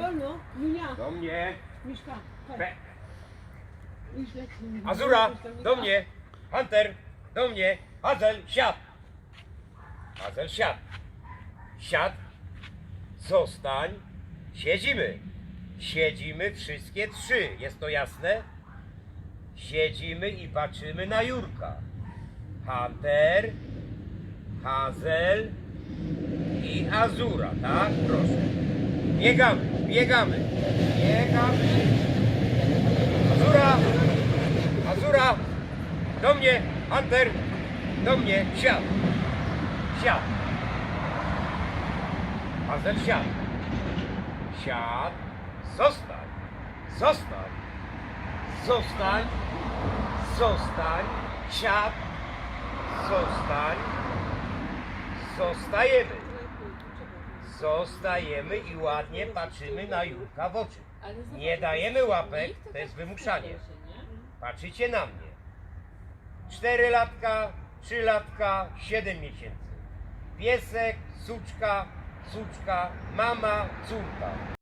wolno. Minia, Do mnie. Miszka, chodź. Pe. Idź. Azura, do mnie. Hunter, do mnie. Hazel, siad. Hazel, siad. Siad. Zostań. Siedzimy. Siedzimy wszystkie trzy. Jest to jasne? Siedzimy i patrzymy na Jurka. Hunter, Hazel i Azura, tak? Proszę. Biegamy, biegamy, biegamy. Azura! Azura! Do mnie! Hunter! Do mnie! Siad! Siad! Hazel siad! Siad! Zostań! Zostań! Zostań! Zostań! Siad! Zostań! Zostajemy! Zostajemy i ładnie patrzymy na Jurka w oczy. Nie dajemy łapek, to jest wymuszanie. Patrzycie na mnie. Cztery latka, trzy latka, siedem miesięcy. Piesek, suczka, suczka, mama, córka.